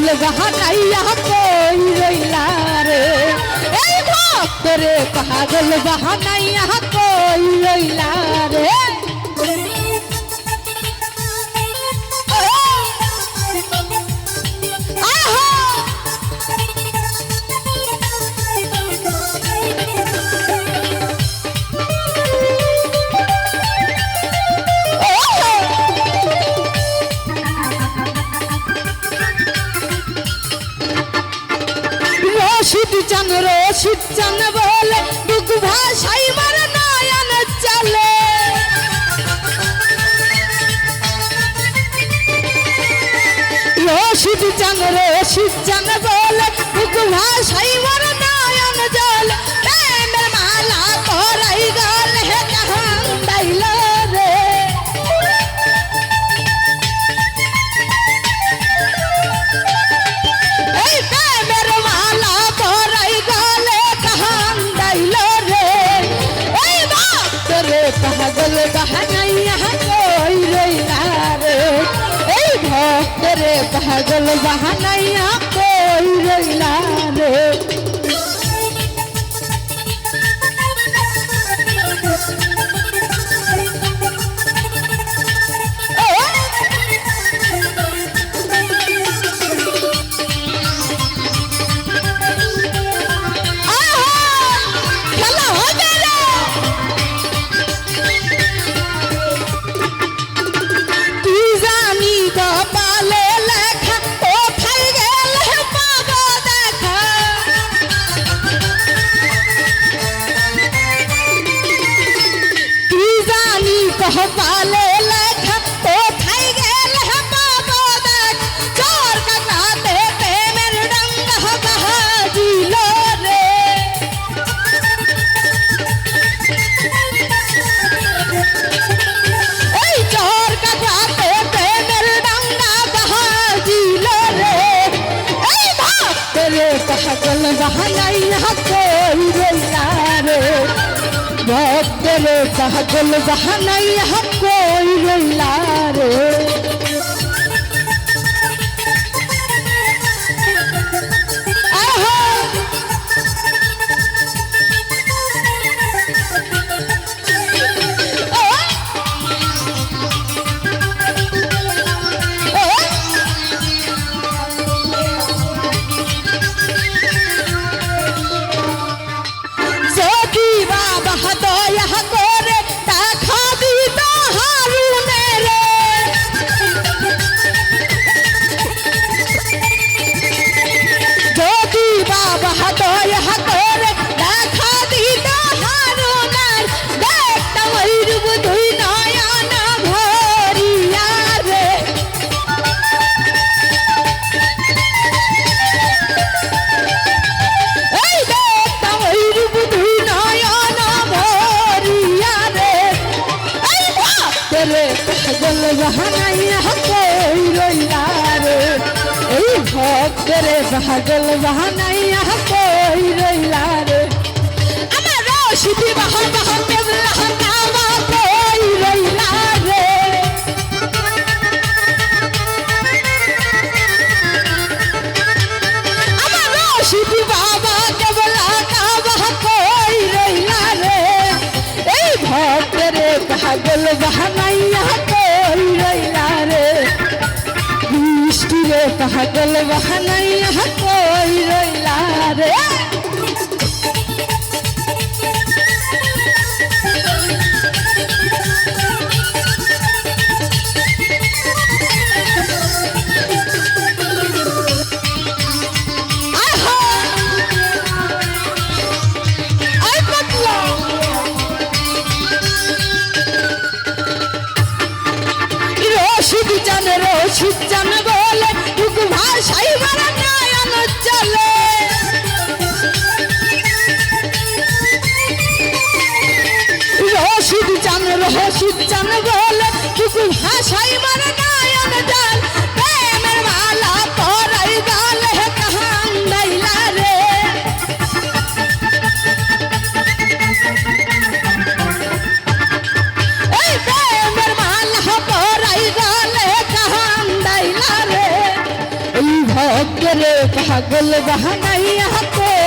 পাগল বাহানাইয়া কই রইলা রে? এই ভক্তরে পাগল বাহানাইয়া কই রইলা রে? চান বলে বুক ভাষাই মার নয়ন চলে। রশিদ চান রশিদ চান বলে বুক ভাষাই মার পাগল বাহানাইয়া কই রইলা রে কপালে লেখা, কোথায় গেলে পাবো দেখা চোর কাকাতে প্রেমের ডঙ্গা বাহাজিল রে। এই চোর কাকাতে প্রেমের ডাঙ্গা বাহাজিল রে। এই ভক্তরে পাগল বাহানাইয়া কই রইলা রে ভক্তরে পাগল বাহানাইয়া কই রইলা রে। পাগল বাহানাইয়া কই রইলা রে। এই ভক্তরে পাগল বাহানাইয়া কই রইলা রে। আমার রশিদি বাহা বাহা কেবলা কামা কই রইলা রে। আমার রশিদি বাবা কেবলা কাবা কই রইলা রে। এই ভক্তরে পাগল বাহানাইয়া রে পাগল বাহানাইয়া কই রইলা রে। রশিদ চান রশিদ চান বলে সাইবার নয়ন চলে। রহসিদ চান রহসিদ চান বলে শুধু হ্যাঁ সাইবার নয়ন চলে পাগল বাহানাইয়া তো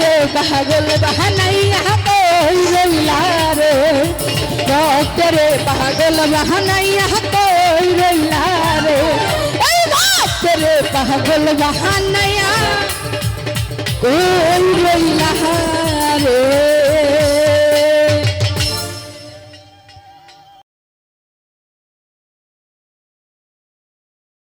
রে পাগল বাহানাইয়া কই রইলা রে? ভক্ত রে পাগল বাহানাইয়া কই রইলা রে? ভক্ত রে পাগল বাহানাইয়া কই